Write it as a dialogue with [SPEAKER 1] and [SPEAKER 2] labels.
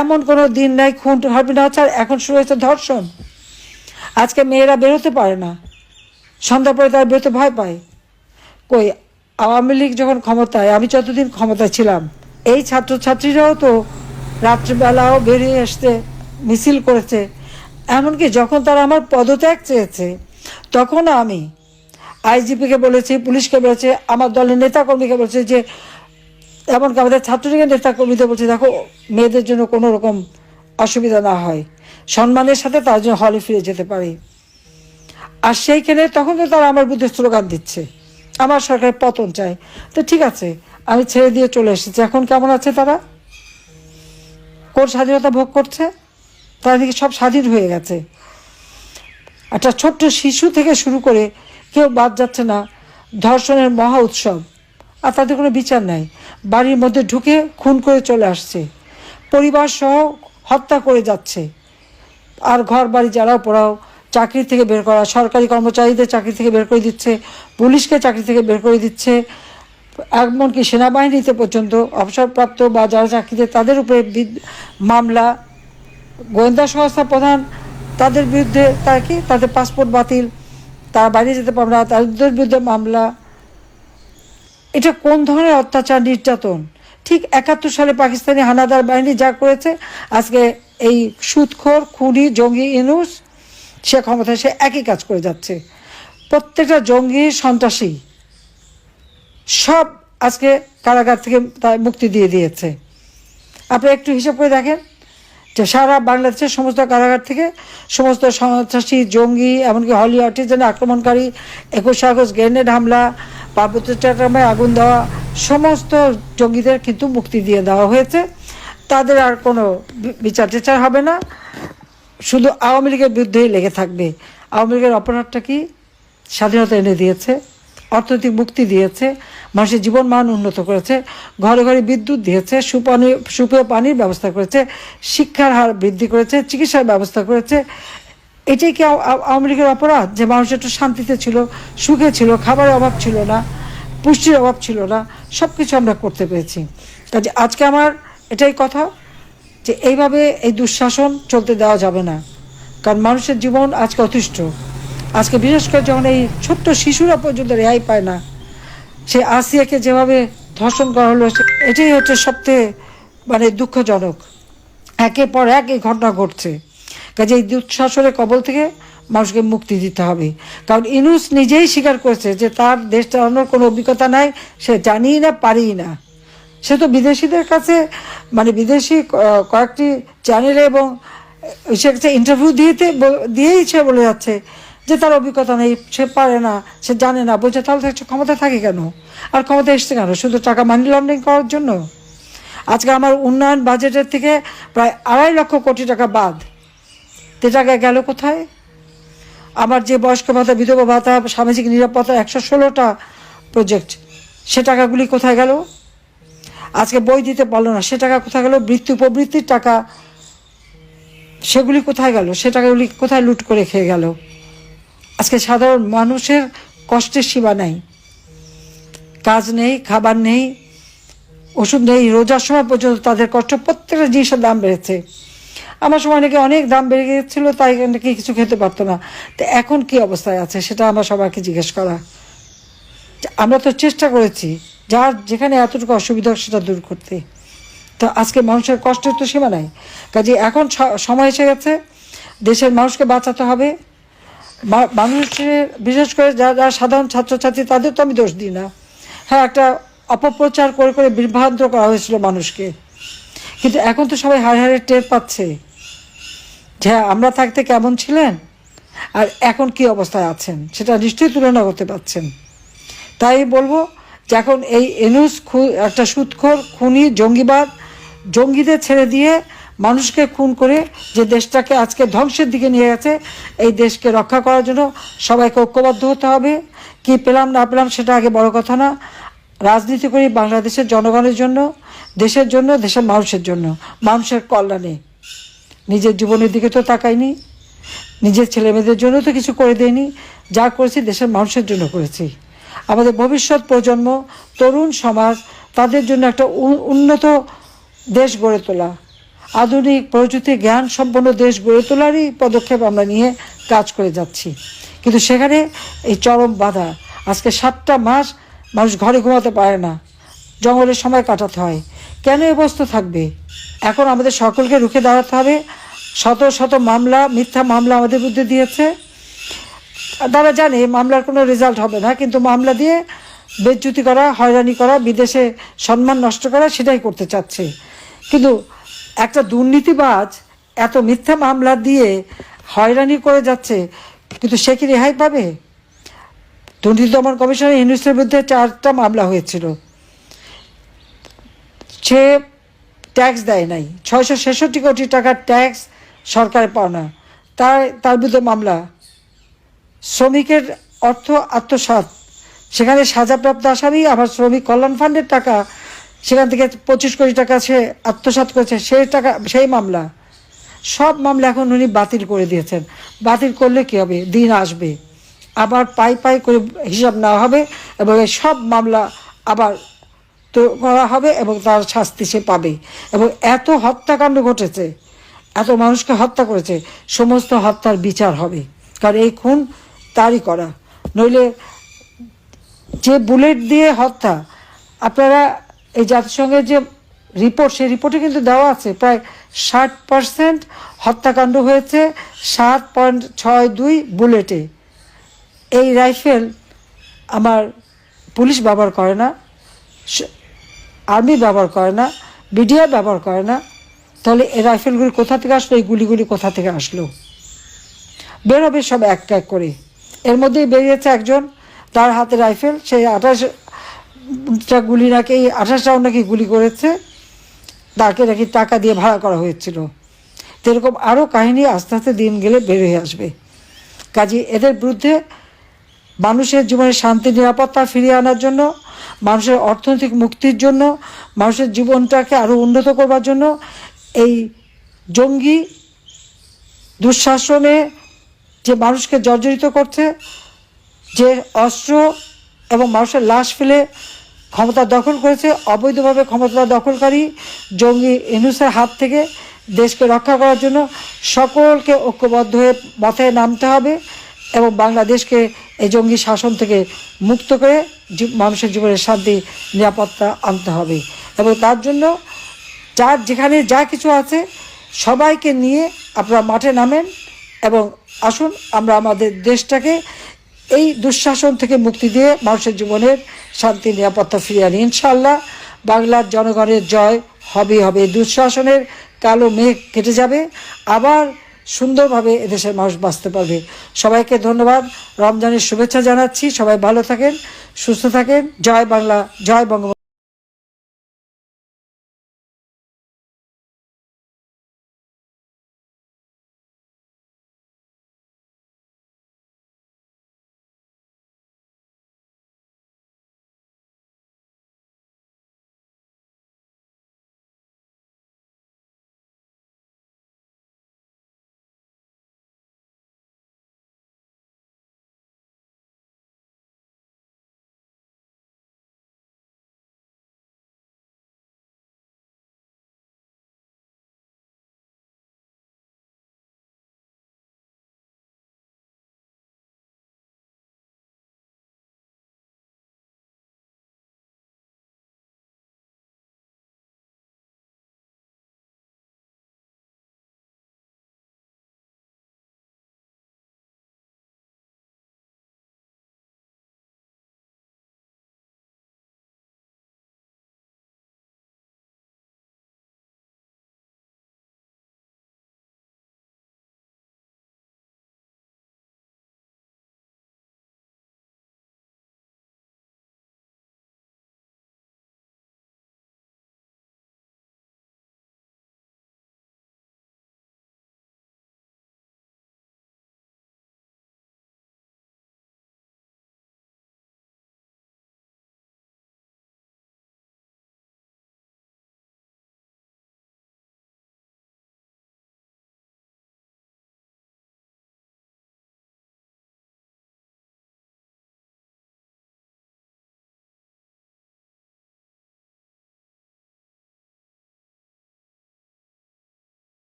[SPEAKER 1] এমন কোনো দিন নাই, খুন হবে না, ছাড়, এখন শুরু হয়েছে ধর্ষণ। আজকে মেয়েরা বেরোতে পারে না। সন্ধ্যা পরে তারা বেরোতে ভয় পায়। কই, আওয়ামী লীগ যখন ক্ষমতায়, আমি যতদিন ক্ষমতায় ছিলাম, এই ছাত্রছাত্রীরাও তো রাত্রিবেলাও বেরিয়ে আসতে মিছিল করেছে। এমনকি যখন তারা আমার পদত্যাগ চেয়েছে তখন আমি আইজিপিকে বলেছি, পুলিশকে বলেছে, আমার দলের নেতাকর্মীকে বলেছে যে এমনকি আমাদের ছাত্রলীগের নেতাকর্মীদের বলছে, দেখো, মেয়েদের জন্য কোনো রকম অসুবিধা না হয়। সম্মানের সাথে তার জন্য হলে ফিরে যেতে পারে। আর সেইখানে তখন তো তারা আমার বিরুদ্ধে স্লোগান দিচ্ছে। আমার সরকারের পতন চাই তো ঠিক আছে, আমি ছেড়ে দিয়ে চলে এসেছি। এখন কেমন আছে তারা? কোন স্বাধীনতা ভোগ করছে? তারা দিকে সব স্বাধীন হয়ে গেছে। একটা ছোট্ট শিশু থেকে শুরু করে কেউ বাদ যাচ্ছে না। ধর্ষণের মহা উৎসব। আর তাদের কোনো বিচার নাই। বাড়ির মধ্যে ঢুকে খুন করে চলে আসছে। পরিবার সহ হত্যা করে যাচ্ছে। আর ঘর বাড়ি যারাও পড়াও চাকরি থেকে বের করা, সরকারি কর্মচারীদের চাকরি থেকে বের করে দিচ্ছে, পুলিশকে চাকরি থেকে বের করে দিচ্ছে, এমনকি সেনাবাহিনীতে পর্যন্ত অবসরপ্রাপ্ত বা যারা চাকরিতে, তাদের উপরে মামলা। গোয়েন্দা সংস্থা প্রধান, তাদের বিরুদ্ধে তারা কি? তাদের পাসপোর্ট বাতিল, তারা বাইরে যেতে পারবে না, তাদের বিরুদ্ধে মামলা। এটা কোন ধরনের অত্যাচার নির্যাতন? ঠিক একাত্তর সালে পাকিস্তানি হানাদার বাহিনী যা করেছে, আজকে এই সুদখোর, খুনি, জঙ্গি, ইনুস, সে ক্ষমতায় সে একই কাজ করে যাচ্ছে। প্রত্যেকটা জঙ্গি সন্ত্রাসী, সব আজকে কারাগার থেকে তার মুক্তি দিয়ে দিয়েছে। আপনি একটু হিসাব করে দেখেন যে সারা বাংলাদেশের সমস্ত কারাগার থেকে সমস্ত সন্ত্রাসী, জঙ্গি, এমনকি হলি আর্টিজেন আক্রমণকারী, একুশ আগস্ট গ্রেনেড হামলা পার্বত্য চট্টগ্রামে আগুন দেওয়া সমস্ত জঙ্গিদের কিন্তু মুক্তি দিয়ে দেওয়া হয়েছে। তাদের আর কোনো বিচার টিচার হবে না। শুধু আওয়ামী লীগের বিরুদ্ধেই লেগে থাকবে। আওয়ামী লীগের অপরাধটা কি? স্বাধীনতা এনে দিয়েছে, অর্থনৈতিক মুক্তি দিয়েছে, মানুষের জীবন মান উন্নত করেছে, ঘরে ঘরে বিদ্যুৎ দিয়েছে, সুপানি সুপেয় পানির ব্যবস্থা করেছে, শিক্ষার হার বৃদ্ধি করেছে, চিকিৎসার ব্যবস্থা করেছে এটাই কি আও- আও- আওয়ামী লীগের অপরাধ? যে মানুষ একটু শান্তিতে ছিল, সুখে ছিল, খাবারের অভাব ছিল না, পুষ্টির অভাব ছিল না সব কিছু আমরা করতে পেরেছি। কাজে আজকে আমার এটাই কথা যে এইভাবে এই দুঃশাসন চলতে দেওয়া যাবে না। কারণ মানুষের জীবন আজকে অতিষ্ঠ। আজকে বিশেষ করে যখন এই ছোট্ট শিশুরা পর্যন্ত রেহাই পায় না সে আসিয়াকে যেভাবে ধর্ষণ করা হলো এটাই হচ্ছে সবথেকে মানে দুঃখজনক। একের পর এক এই ঘটনা ঘটছে। কাজে এই দুঃশাসনের কবল থেকে মানুষকে মুক্তি দিতে হবে। কারণ ইনুস নিজেই স্বীকার করেছে যে তার দেশ চালানোর কোনো অভিজ্ঞতা নাই, সে জানিই না, পারিই না। সে তো বিদেশিদের কাছে মানে বিদেশি কয়েকটি চ্যানেলে এবং সে কাছে ইন্টারভিউ দিয়েতে দিয়েই সে বলে যাচ্ছে যে তার অভিজ্ঞতা নেই, সে পারে না, সে জানে না। বলছে, তাহলে সে ক্ষমতা থাকে কেন? আর ক্ষমতা এসছে কেন? শুধু টাকা মানি লন্ডারিং করার জন্য? আজকে আমার উন্নয়ন বাজেটের থেকে প্রায় আড়াই লক্ষ কোটি টাকা বাদ। তে টাকা গেল কোথায়? আমার যে বয়স্ক ভাতা, বিধবা ভাতা, সামাজিক নিরাপত্তা, একশো ষোলোটা প্রজেক্ট সে টাকাগুলি কোথায় গেল? আজকে বই দিতে পারল না, সে টাকা কোথায় গেল? বৃত্তি, উপবৃত্তির টাকা, সেগুলি কোথায় গেল? সে টাকাগুলি কোথায় লুট করে খেয়ে গেল? আজকে সাধারণ মানুষের কষ্টের সীমা নাই। কাজ নেই, খাবার নেই, ওষুধ নেই, রোজার সময় পর্যন্ত তাদের কষ্ট প্রত্যেকটা জিনিসের দাম বেড়েছে। আমার সময় নাকি অনেক দাম বেড়ে গিয়েছিল, তাই নাকি কিছু খেতে পারতো না। তো এখন কি অবস্থায় আছে সেটা আমার সবাইকে জিজ্ঞেস করা। আমরা তো চেষ্টা করেছি, যার যেখানে এতটুকু অসুবিধা সেটা দূর করতে। তো আজকে মানুষের কষ্টের তো সীমা নাই। কাজে এখন সময় এসে গেছে, দেশের মানুষকে বাঁচাতে হবে। মানুষের, বিশেষ করে যারা যারা সাধারণ ছাত্রছাত্রী, তাদের তো আমি দোষ দিই না। হ্যাঁ একটা অপপ্রচার করে করে বিভ্রান্ত করা হয়েছিল মানুষকে। কিন্তু এখন তো সবাই হাড়ে হাড়ে টের পাচ্ছে। যে হ্যাঁ, আমরা থাকতে কেমন ছিলেন? আর এখন কি অবস্থায় আছেন? সেটা নিশ্চয়ই তুলনা করতে পারছেন। তাই বলব যে এখন এই এনুস খু- একটা সুৎখোর খুনি জঙ্গিবাদ জঙ্গিদের ছেড়ে দিয়ে মানুষকে খুন করে যে দেশটাকে আজকে ধ্বংসের দিকে নিয়ে গেছে এই দেশকে রক্ষা করার জন্য সবাইকে ঐক্যবদ্ধ হতে হবে। কি পেলাম না পেলাম সেটা আগে বড় কথা না। রাজনীতি করি বাংলাদেশের জনগণের জন্য। দেশের জন্য, দেশের মানুষের জন্য, মানুষের কল্যাণে। নিজের জীবনের দিকে তো তাকাইনি, নিজের ছেলেমেয়েদের জন্য তো কিছু করে দেয়নি, যা করেছি দেশের মানুষের জন্য করেছি। আমাদের ভবিষ্যৎ প্রজন্ম, তরুণ সমাজ, তাদের জন্য একটা উন্নত দেশ গড়ে তোলা। আধুনিক প্রযুক্তি জ্ঞান সম্পন্ন দেশ গড়ে তোলারই পদক্ষেপ আমরা নিয়ে কাজ করে যাচ্ছি। কিন্তু সেখানে এই চরম বাধা। আজকে সাতটা মাস মানুষ ঘরে ঘুমাতে পারে না। জঙ্গলের সময় কাটাতে হয়। কেন অবস্থা থাকবে? এখন আমাদের সকলকে রুখে দাঁড়াতে হবে। শত শত মামলা, মিথ্যা মামলা আমাদের বিরুদ্ধে দিয়েছে। তারা জানে মামলার কোনো রেজাল্ট হবে না, কিন্তু মামলা দিয়ে বেজ্জুতি করা, হয়রানি করা, বিদেশে সম্মান নষ্ট করা, সেটাই করতে চাচ্ছে। কিন্তু একটা দুর্নীতিবাজ এত মিথ্যা মামলা দিয়ে হয়রানি করে যাচ্ছে, কিন্তু সে কি রেহাই পাবে? দুর্নীতি দমন কমিশনের ইউনিসের বিরুদ্ধে চারটা মামলা হয়েছিল। সে ট্যাক্স দেয় নাই। ছয়শো ছেষট্টি কোটি টাকার ট্যাক্স সরকারে পাওনা তার তার বিরুদ্ধে মামলা। শ্রমিকের অর্থ আত্মসাৎ। সেখানে সাজাপ্রাপ্ত আসামি, আবার শ্রমিক কল্যাণ ফান্ডের টাকা, সেখান থেকে পঁচিশ কোটি টাকা সে আত্মসাৎ করেছে, সেই টাকা, সেই মামলা। সব মামলা এখন উনি বাতিল করে দিয়েছেন। বাতিল করলে কী হবে? দিন আসবে। আবার পাই পাই করে হিসাব নেওয়া হবে এবং সব মামলা আবার তো করা হবে এবং তার শাস্তি সে পাবে। এবং এত হত্যাকাণ্ড ঘটেছে, এত মানুষকে হত্যা করেছে, সমস্ত হত্যার বিচার হবে। কারণ এই খুন তারই করা। নইলে যে বুলেট দিয়ে হত্যা, আপনারা এই জাতিসংঘের যে রিপোর্ট, সেই রিপোর্টে কিন্তু দেওয়া আছে, প্রায় ষাট পার্সেন্ট হত্যাকাণ্ড হয়েছে সাত পয়েন্ট ছয় দুই বুলেটে। এই রাইফেল আমার পুলিশ ব্যবহার করে না। আর্মি ব্যবহার করে না বিডিআর ব্যবহার করে না, তাহলে এই রাইফেলগুলি কোথা থেকে আসলো? এই গুলিগুলি কোথা থেকে আসলো? বেরোবে সব এক এক করে। এর মধ্যেই বেরিয়েছে একজন, তার হাতে রাইফেল সেই আঠাশটা গুলি নাকি, এই আঠাশ রাউন্ড নাকি গুলি করেছে, তাকে নাকি টাকা দিয়ে ভাড়া করা হয়েছিল। তো এরকম আরও কাহিনী আস্তে আস্তে দিন গেলে বের হয়ে আসবে। কাজে এদের বিরুদ্ধে মানুষের জীবনে শান্তি, নিরাপত্তা ফিরিয়ে আনার জন্য মানুষের অর্থনৈতিক মুক্তির জন্য, মানুষের জীবনটাকে আরও উন্নত করবার জন্য এই জঙ্গি দুঃশাসনে যে মানুষকে জর্জরিত করছে, যে অস্ত্র এবং মানুষের লাশ ফেলে ক্ষমতা দখল করেছে, অবৈধভাবে ক্ষমতা দখলকারী জঙ্গি ইনুসের হাত থেকে দেশকে রক্ষা করার জন্য সকলকে ঐক্যবদ্ধ হয়ে মাথায় নামতে হবে। এবং বাংলাদেশকে এই জঙ্গি শাসন থেকে মুক্ত করে মানুষের জীবনে শান্তি, নিরাপত্তা আনতে হবে। এবং তার জন্য যার যেখানে যা কিছু আছে সবাইকে নিয়ে আপনারা মাঠে নামেন এবং আসুন, আমরা আমাদের দেশটাকে এই দুঃশাসন থেকে মুক্তি দিয়ে মানুষের জীবনের শান্তি, নিরাপত্তা ফিরিয়ে আনি। ইনশাল্লাহ বাংলার জনগণের জয় হবে হবে। দুঃশাসনের কালো মেঘ কেটে যাবে। আবার সুন্দরভাবে এদেশের মানুষ বাঁচতে পারবে। সবাইকে ধন্যবাদ। রমজানের শুভেচ্ছা জানাচ্ছি। সবাই ভালো থাকেন, সুস্থ থাকেন। জয় বাংলা, জয় বঙ্গবন্ধু।